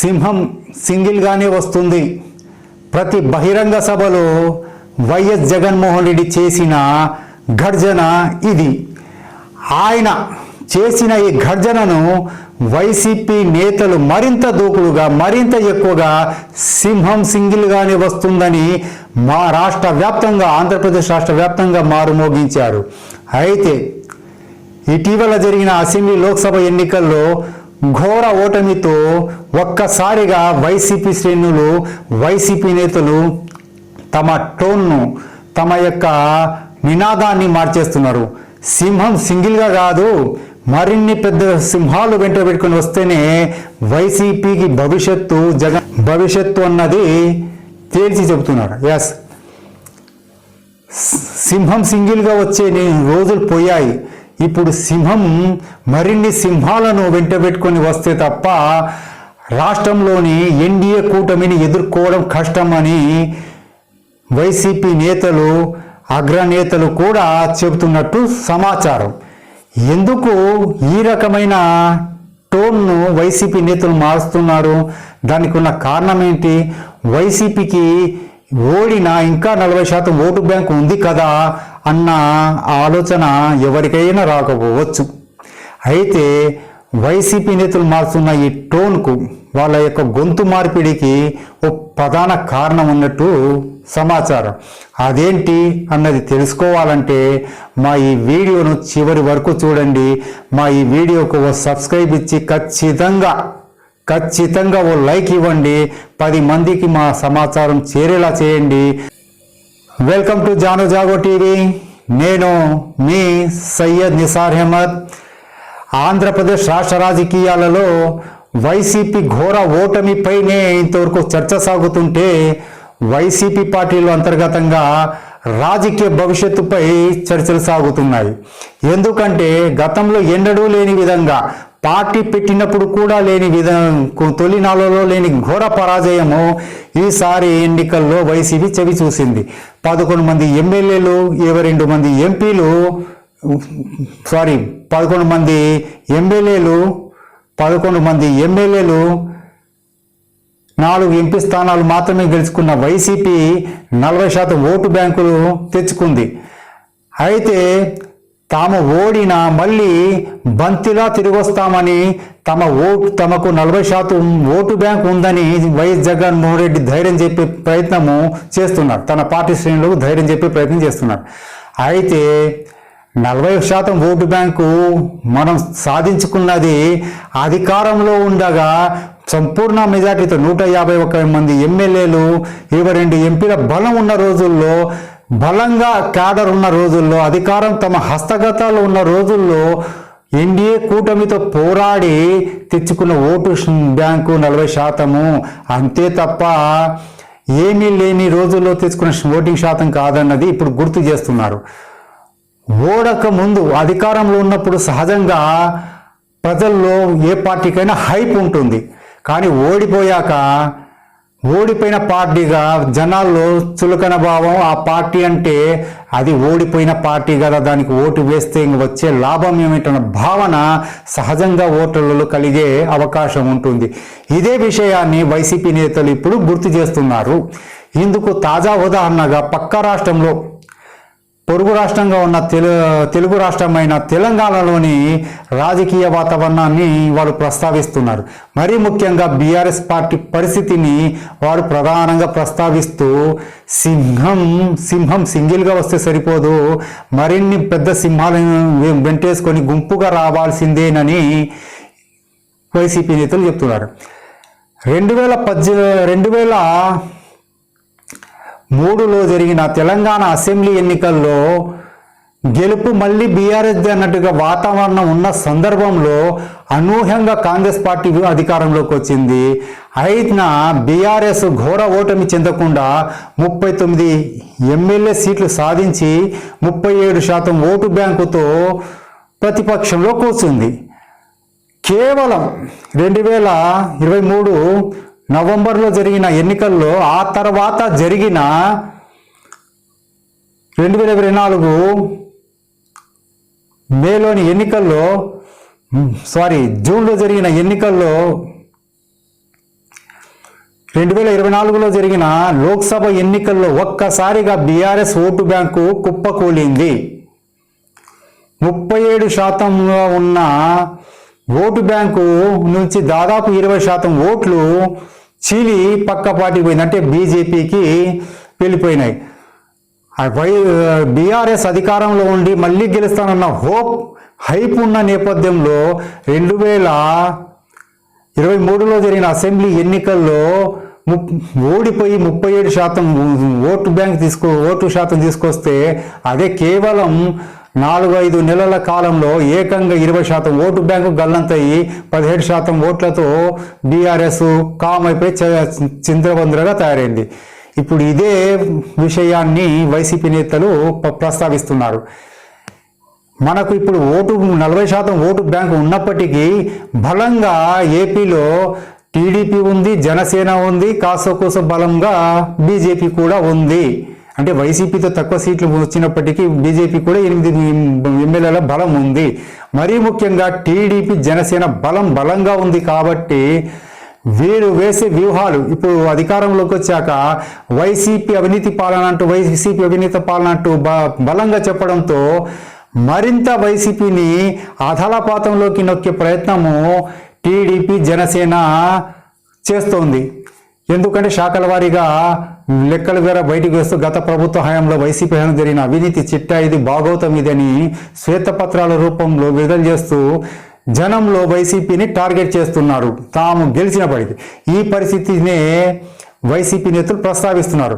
సింహం సింగిల్గానే వస్తుంది. ప్రతి బహిరంగ సభలో వైఎస్ జగన్మోహన్ రెడ్డి చేసిన గర్జన ఇది. ఆయన చేసిన ఈ గర్జనను వైసీపీ నేతలు మరింత దూకుడుగా మరింత ఎక్కువగా సింహం సింగిల్గానే వస్తుందని మా రాష్ట్ర వ్యాప్తంగా ఆంధ్రప్రదేశ్ రాష్ట్ర వ్యాప్తంగా మారుమోగించారు. అయితే ఇటీవల జరిగిన అసెంబ్లీ లోక్సభ ఎన్నికల్లో ఘోర ఓటమితో ఒక్కసారిగా వైసీపీ శ్రేణులు వైసీపీ నేతలు తమ టోన్ను తమ యొక్క నినాదాన్ని మార్చేస్తున్నారు. సింహం సింగిల్గా కాదు మరిన్ని పెద్ద సింహాలు వెంట పెట్టుకుని వస్తేనే వైసీపీకి భవిష్యత్తు జగన్ భవిష్యత్తు అన్నది తేల్చి చెబుతున్నారు. ఎస్ సింహం సింగిల్గా వచ్చే రోజులు పోయాయి. ఇప్పుడు సింహం మరిన్ని సింహాలను వెంటబెట్టుకొని వస్తే తప్ప రాష్ట్రంలోని ఎన్డీఏ కూటమిని ఎదుర్కోవడం కష్టమని వైసీపీ నేతలు అగ్రనేతలు కూడా చెబుతున్నట్టు సమాచారం. ఎందుకు ఈ రకమైన టోన్ను వైసీపీ నేతలు మారుస్తున్నారు? దానికి ఉన్న కారణం ఏంటి వైసీపీకి ఓడిన ఇంకా నలభై శాతం ఓటు బ్యాంకు ఉంది కదా అన్న ఆలోచన ఎవరికైనా రాకపోవచ్చు. అయితే వైసీపీ నేతలు మారుతున్న ఈ టోన్కు వాళ్ళ యొక్క గొంతు మార్పిడికి ఒక ప్రధాన కారణం ఉన్నట్టు సమాచారం. అదేంటి అన్నది తెలుసుకోవాలంటే మా ఈ వీడియోను చివరి వరకు చూడండి. మా ఈ వీడియోకు ఓ సబ్స్క్రైబ్ ఇచ్చి ఖచ్చితంగా ఖచ్చితంగా ఓ లైక్ ఇవ్వండి. పది మందికి మా సమాచారం చేరేలా చేయండి. Welcome to Janu Jago TV నేను మీ సయ్యద్ నిసార్ అహ్మద్. ఆంధ్రప్రదేశ్ రాష్ట్ర రాజకీయాలలో వైసీపీ ఘోర ఓటమిపైనే ఇంతవరకు చర్చ సాగుతుంటే వైసీపీ పార్టీలో అంతర్గతంగా రాజకీయ భవిష్యత్తుపై చర్చలు సాగుతున్నాయి. ఎందుకంటే గతంలో ఎన్నడూ లేని విధంగా పార్టీ పెట్టినప్పుడు కూడా లేని విధంగా తొలినాళ్ళలో లేని ఘోర పరాజయము ఈసారి ఎన్నికల్లో వైసీపీ చెవి చూసింది. పదకొండు మంది ఎమ్మెల్యేలు ఇరవై రెండు మంది ఎంపీలు సారీ పదకొండు మంది ఎమ్మెల్యేలు పదకొండు మంది ఎమ్మెల్యేలు నాలుగు ఎంపీ స్థానాలు మాత్రమే గెలుచుకున్న వైసీపీ నలభై శాతం ఓటు బ్యాంకులు తెచ్చుకుంది. అయితే తాము ఓడిన మళ్ళీ బంతిలా తిరిగొస్తామని తమ ఓటు తమకు నలభై శాతం ఓటు బ్యాంక్ ఉందని వైఎస్ జగన్మోహన్ రెడ్డి ధైర్యం చెప్పే ప్రయత్నము చేస్తున్నారు. తన పార్టీ శ్రేణులకు ధైర్యం చెప్పే ప్రయత్నం చేస్తున్నారు. అయితే నలభై శాతం ఓటు బ్యాంకు మనం సాధించుకున్నది అధికారంలో ఉండగా సంపూర్ణ మెజార్టీతో నూట యాభై ఒక్క మంది ఎమ్మెల్యేలు ఇరవై రెండు ఎంపీల బలం ఉన్న రోజుల్లో బలంగా క్యాడర్ ఉన్న రోజుల్లో అధికారం తమ హస్తగతాలు ఉన్న రోజుల్లో ఎన్డీఏ కూటమితో పోరాడి తెచ్చుకున్న ఓటు బ్యాంకు నలభై శాతము. అంతే తప్ప ఏమీ లేని రోజుల్లో తెచ్చుకున్న ఓటింగ్ శాతం కాదన్నది ఇప్పుడు గుర్తు చేస్తున్నారు. ఓడక ముందు అధికారంలో ఉన్నప్పుడు సహజంగా ప్రజల్లో ఏ పార్టీకైనా హైప్ ఉంటుంది. కానీ ఓడిపోయాక ఓడిపోయిన పార్టీగా జనాల్లో చులకన భావం ఆ పార్టీ అంటే అది ఓడిపోయిన పార్టీ కదా దానికి ఓటు వేస్తే ఇంక వచ్చే లాభం ఏమిటన్న భావన సహజంగా ఓటర్లలో కలిగే అవకాశం ఉంటుంది. ఇదే విషయాన్ని వైసీపీ నేతలు ఇప్పుడు గుర్తు చేస్తున్నారు. ఇందుకు తాజా ఉదాహరణగా పక్క రాష్ట్రంలో పొరుగు రాష్ట్రంగా ఉన్న తెలు తెలుగు రాష్ట్రమైన తెలంగాణలోని రాజకీయ వాతావరణాన్ని వారు ప్రస్తావిస్తున్నారు. మరీ ముఖ్యంగా బీఆర్ఎస్ పార్టీ పరిస్థితిని వారు ప్రధానంగా ప్రస్తావిస్తూ సింహం సింహం సింగిల్గా వస్తే సరిపోదు మరిన్ని పెద్ద సింహాలను వెంటేసుకొని గుంపుగా రావాల్సిందేనని వైసీపీ నేతలు చెప్తున్నారు. రెండు వేల పద్దె రెండు వేల మూడులో జరిగిన తెలంగాణ అసెంబ్లీ ఎన్నికల్లో గెలుపు మళ్ళీ బీఆర్ఎస్ అన్నట్టుగా వాతావరణం ఉన్న సందర్భంలో అనూహ్యంగా కాంగ్రెస్ పార్టీ అధికారంలోకి వచ్చింది. అయినా బీఆర్ఎస్ ఘోర ఓటమి చెందకుండా ముప్పై తొమ్మిది ఎమ్మెల్యే సీట్లు సాధించి ముప్పై ఏడు శాతం ఓటు బ్యాంకుతో ప్రతిపక్షంలో కూర్చుంది. కేవలం రెండు వేల ఇరవై మూడు నవంబర్లో జరిగిన ఎన్నికల్లో ఆ తర్వాత జరిగిన రెండు వేల ఇరవై నాలుగు మేలోని ఎన్నికల్లో సారీ జూన్లో జరిగిన ఎన్నికల్లో రెండు వేల ఇరవై నాలుగులో జరిగిన లోక్సభ ఎన్నికల్లో ఒక్కసారిగా బీఆర్ఎస్ ఓటు బ్యాంకు కుప్పకూలింది. ముప్పై ఏడు శాతంలో ఉన్న ఓటు బ్యాంకు నుంచి దాదాపు ఇరవై శాతం ఓట్లు చీలి పక్కపాటి పోయింది. అంటే బీజేపీకి వెళ్ళిపోయినాయి. వై బీఆర్ఎస్ అధికారంలో ఉండి మళ్ళీ గెలుస్తానన్న హోప్ హైప్ ఉన్న నేపథ్యంలో రెండు వేల ఇరవై మూడులో జరిగిన అసెంబ్లీ ఎన్నికల్లో ముప్ ఓడిపోయి ముప్పై ఏడు శాతం ఓటు బ్యాంక్ తీసుకో ఓటు శాతం తీసుకొస్తే అదే కేవలం నాలుగు ఐదు నెలల కాలంలో ఏకంగా ఇరవై శాతం ఓటు బ్యాంకు గల్లంతయ్యి పదిహేడు శాతం ఓట్లతో బీఆర్ఎస్ కామ్ అయిపోయి చ- చింద్రబంద్రగా తయారైంది. ఇప్పుడు ఇదే విషయాన్ని వైసీపీ నేతలు ప్రస్తావిస్తున్నారు. మనకు ఇప్పుడు ఓటు నలభై శాతం ఓటు బ్యాంకు ఉన్నప్పటికీ బలంగా ఏపీలో టీడీపీ ఉంది జనసేన ఉంది కాసోకోస బలంగా బీజేపీ కూడా ఉంది. అంటే వైసీపీతో తక్కువ సీట్లు వచ్చినప్పటికీ బీజేపీ కూడా ఎనిమిది ఎమ్మెల్యేల బలం ఉంది. మరీ ముఖ్యంగా టీడీపీ జనసేన బలం బలంగా ఉంది కాబట్టి వీరు వేసే వ్యూహాలు ఇప్పుడు అధికారంలోకి వచ్చాక వైసీపీ అవినీతి పాలన అంటూ వైసీపీ అవినీతి పాలన అంటూ బ- బలంగా చెప్పడంతో మరింత వైసీపీని అధలపాతంలోకి నొక్కే ప్రయత్నము టీడీపీ జనసేన చేస్తోంది. ఎందుకంటే శాఖల వారీగా లెక్కల ద్వారా బయటకు వస్తూ గత ప్రభుత్వ హయాంలో వైసీపీ హయాంలో జరిగిన అవినీతి చిట్టా ఇది భాగవతం ఇదని శ్వేతపత్రాల రూపంలో విడుదల చేస్తూ జనంలో వైసీపీని టార్గెట్ చేస్తున్నారు. తాము గెలిచినప్పటికీ ఈ పరిస్థితినే వైసీపీ నేతలు ప్రస్తావిస్తున్నారు.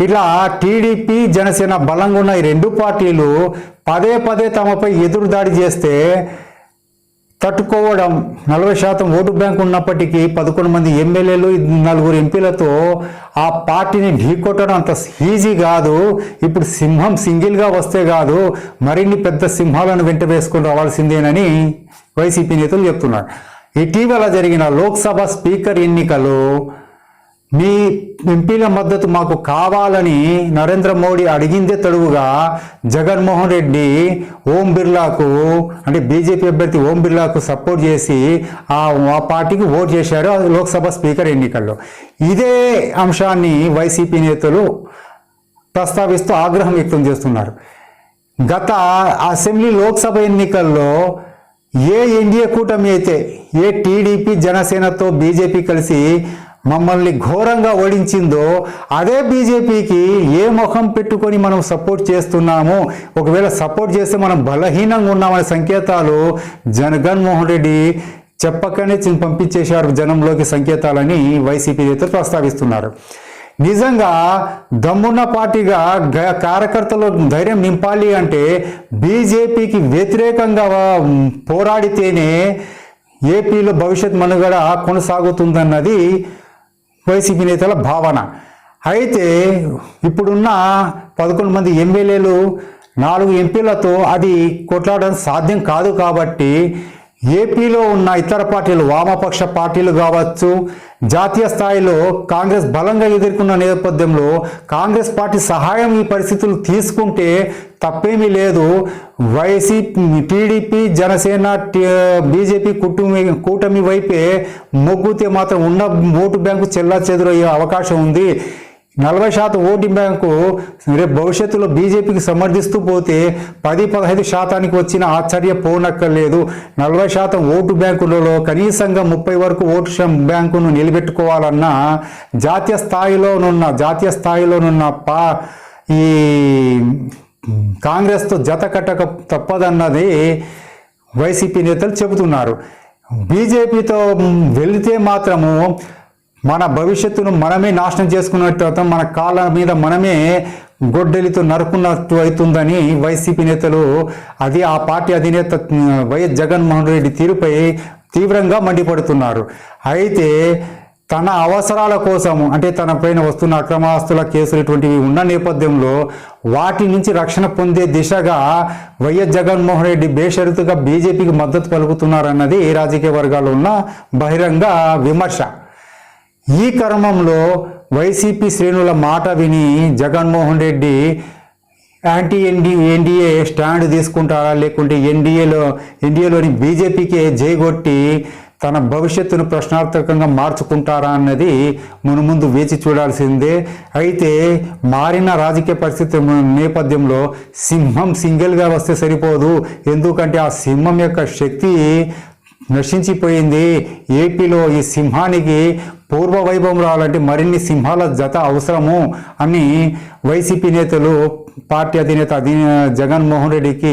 ఇలా టీడీపీ జనసేన బలంగా ఉన్న ఈ రెండు పార్టీలు పదే పదే తమపై ఎదురుదాడి చేస్తే తట్టుకోవడం. నలభై శాతం ఓటు బ్యాంక్ ఉన్నప్పటికీ పదకొండు మంది ఎమ్మెల్యేలు నలుగురు ఎంపీలతో ఆ పార్టీని ఢీకొట్టడం అంత ఈజీ కాదు. ఇప్పుడు సింహం సింగిల్గా వస్తే కాదు మరిన్ని పెద్ద సింహాలను వెంట వేసుకొని రావాల్సిందేనని వైసీపీ నేతలు చెప్తున్నారు. ఇటీవల జరిగిన లోక్సభ స్పీకర్ ఎన్నికలు మీ ఎంపీల మద్దతు మాకు కావాలని నరేంద్ర మోడీ అడిగిందే తడువుగా జగన్మోహన్ రెడ్డి ఓం బిర్లాకు అంటే బీజేపీ అభ్యర్థి ఓం బిర్లాకు సపోర్ట్ చేసి ఆ ఆ పార్టీకి ఓట్ చేశారు లోక్సభ స్పీకర్ ఎన్నికల్లో. ఇదే అంశాన్ని వైసీపీ నేతలు ప్రస్తావిస్తూ ఆగ్రహం వ్యక్తం చేస్తున్నారు. గత అసెంబ్లీ లోక్సభ ఎన్నికల్లో ఏ ఎన్డీఏ కూటమి అయితే ఏ టీడీపీ జనసేనతో బీజేపీ కలిసి మమ్మల్ని ఘోరంగా ఓడించిందో అదే బీజేపీకి ఏ ముఖం పెట్టుకొని మనం సపోర్ట్ చేస్తున్నాము? ఒకవేళ సపోర్ట్ చేస్తే మనం బలహీనంగా ఉన్నామనే సంకేతాలు జగన్మోహన్ రెడ్డి చెప్పకనే చి- పంపించేశారు జనంలోకి సంకేతాలని వైసీపీ నేతలు ప్రస్తావిస్తున్నారు. నిజంగా దమ్మున్న పార్టీగా కార్యకర్తలు ధైర్యం నింపాలి అంటే బీజేపీకి వ్యతిరేకంగా పోరాడితేనే ఏపీలో భవిష్యత్ మనుగడ కొనసాగుతుందన్నది వైసీపీ నేతల భావన. అయితే ఇప్పుడున్న పదకొండు మంది ఎమ్మెల్యేలు నాలుగు ఎంపీలతో అది కొట్లాడడం సాధ్యం కాదు కాబట్టి ఏపీలో ఉన్న ఇతర పార్టీలు వామపక్ష పార్టీలు కావచ్చు జాతీయ స్థాయిలో కాంగ్రెస్ బలంగా ఎదుర్కొన్న నేపథ్యంలో కాంగ్రెస్ పార్టీ సహాయం ఈ పరిస్థితులు తీసుకుంటే తప్పేమీ లేదు. వైసీపీ టీడీపీ జనసేన బీజేపీ కుటుంబ కూటమి వైపే మొగ్గుతే మాత్రం ఉన్న ఓటు బ్యాంకు చెల్లా చెదురయ్యే అవకాశం ఉంది. నలభై శాతం ఓటు బ్యాంకు రేపు భవిష్యత్తులో బీజేపీకి సమర్థిస్తూ పోతే పది పదహైదు శాతానికి వచ్చిన ఆశ్చర్య పోనక్కర్లేదు. నలభై శాతం ఓటు బ్యాంకులలో కనీసంగా ముప్పై వరకు ఓటు బ్యాంకును నిలబెట్టుకోవాలన్నా జాతీయ స్థాయిలోనున్న జాతీయ స్థాయిలోనున్న పా ఈ కాంగ్రెస్తో జత కట్టక తప్పదన్నది వైసీపీ నేతలు చెబుతున్నారు. బీజేపీతో వెళితే మాత్రము మన భవిష్యత్తును మనమే నాశనం చేసుకున్నట్టు మన కాళ్ళ మీద మనమే గొడ్డలితో నరుకున్నట్టు అవుతుందని వైసీపీ నేతలు అది ఆ పార్టీ అధినేత వైఎస్ జగన్మోహన్ రెడ్డి తీరుపై తీవ్రంగా మండిపడుతున్నారు. అయితే తన అవసరాల కోసం అంటే తన పైన వస్తున్న అక్రమాస్తుల కేసులు ఇటువంటివి ఉన్న నేపథ్యంలో వాటి నుంచి రక్షణ పొందే దిశగా వైఎస్ జగన్మోహన్ రెడ్డి బేషరతుగా బీజేపీకి మద్దతు పలుకుతున్నారన్నది రాజకీయ వర్గాల్లో ఉన్న బహిరంగ విమర్శ. ఈ క్రమంలో వైసీపీ శ్రేణుల మాట విని Jaganmohan Reddy anti ND NDA stand తీసుకుంటారా? లేకుంటే ఎన్డీఏలో ఎన్డీఏలోని బీజేపీకి జైగొట్టి తన భవిష్యత్తును ప్రశ్నార్థకంగా మార్చుకుంటారా అన్నది మన ముందు వేచి చూడాల్సిందే. అయితే మారిన రాజకీయ పరిస్థితి నేపథ్యంలో సింహం సింగిల్గా వస్తే సరిపోదు. ఎందుకంటే ఆ సింహం యొక్క శక్తి నశించిపోయింది. ఏపీలో ఈ సింహానికి పూర్వ వైభవం రావాలంటే మరిన్ని సింహాల జత అవసరము అని వైసీపీ నేతలు పార్టీ అధినేత అధి జగన్మోహన్ రెడ్డికి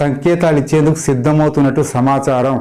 సంకేతాలు ఇచ్చేందుకు సిద్ధమవుతున్నట్టు సమాచారం.